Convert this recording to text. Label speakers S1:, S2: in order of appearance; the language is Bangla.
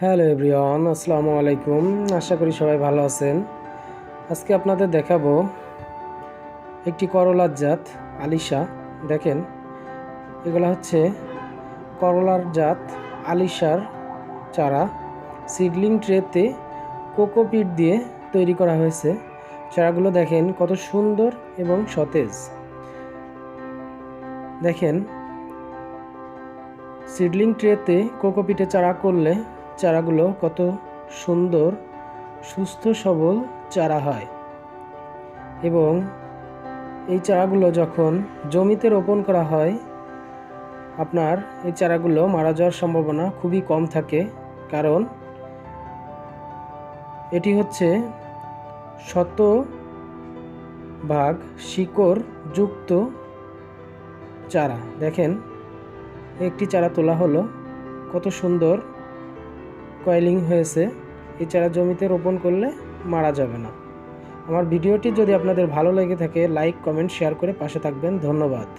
S1: হ্যালো এভরিওয়ান, আসসালামু আলাইকুম। আশা করি সবাই ভালো আছেন। আজকে আপনাদের দেখাবো একটি করলার জাত, আলিশা। দেখেন, এগুলো হচ্ছে করলার জাত, আলিশার চারা। সিডলিং ট্রেতে কোকোপিট দিয়ে তৈরি করা হয়েছে। চারাগুলো দেখেন, কত সুন্দর এবং সতেজ। দেখেন, সিডলিং ট্রেতে কোকোপিটে চারা করলে চারাগুলো কত সুন্দর, সুস্থ, সবল চারা হয়। এবং এই চারাগুলো যখন জমিতে রোপণ করা হয়, আপনার এই চারাগুলো মারা যাওয়ার সম্ভাবনা খুবই কম থাকে। কারণ এটি হচ্ছে শত ভাগ শিকড় যুক্ত চারা। দেখেন, একটি চারা তোলা হলো কত সুন্দর কয়েলিং হয়েছে, এই চারা জমিতে রোপণ করলে মারা যাবে না। আমার ভিডিওটি যদি আপনাদের ভালো লেগে থাকে, লাইক, কমেন্ট, শেয়ার করে পাশে থাকবেন। ধন্যবাদ।